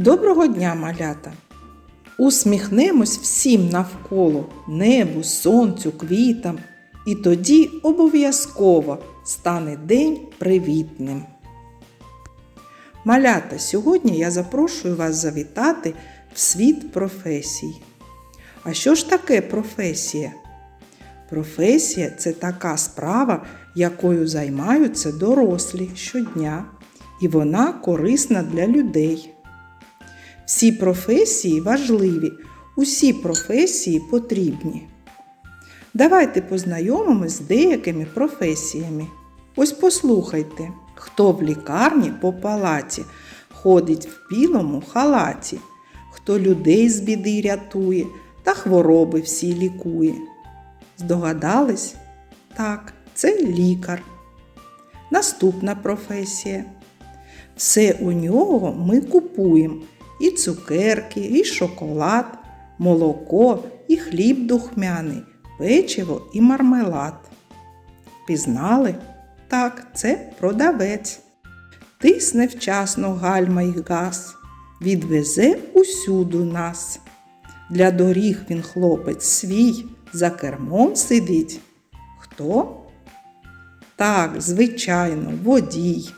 Доброго дня, малята! Усміхнемось всім навколо небу, сонцю, квітам, і тоді обов'язково стане день привітним. Малята, сьогодні я запрошую вас завітати в світ професій. А що ж таке професія? Професія це така справа, якою займаються дорослі щодня, і вона корисна для людей. Всі професії важливі, усі професії потрібні. Давайте познайомимось з деякими професіями. Ось послухайте, хто в лікарні по палаті ходить в білому халаті, хто людей з біди рятує та хвороби всі лікує. Здогадались? Так, це лікар. Наступна професія. Все у нього ми купуємо і цукерки, і шоколад, молоко, і хліб духмяний, печиво і мармелад. Пізнали? Так, це продавець. Тисне вчасно гальма й газ, відвезе усюду нас. Для доріг він хлопець свій, за кермом сидить. Хто? Так, звичайно, водій.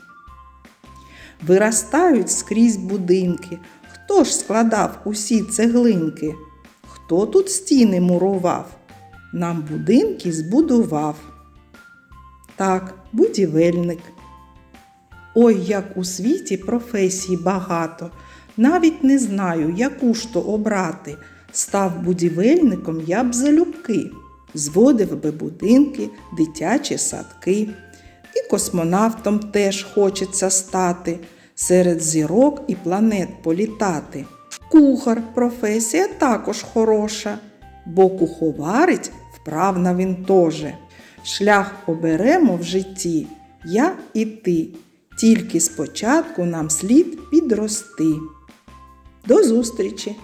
Виростають скрізь будинки. Хто ж складав усі цеглинки? Хто тут стіни мурував? Нам будинки збудував. Так, будівельник. Ой, як у світі професій багато. Навіть не знаю, яку ж то обрати. Став будівельником я б залюбки. Зводив би будинки, дитячі садки. І космонавтом теж хочеться стати, серед зірок і планет політати. Кухар професія також хороша, бо куховарить вправна він тоже. Шлях оберемо в житті, я і ти. Тільки спочатку нам слід підрости. До зустрічі!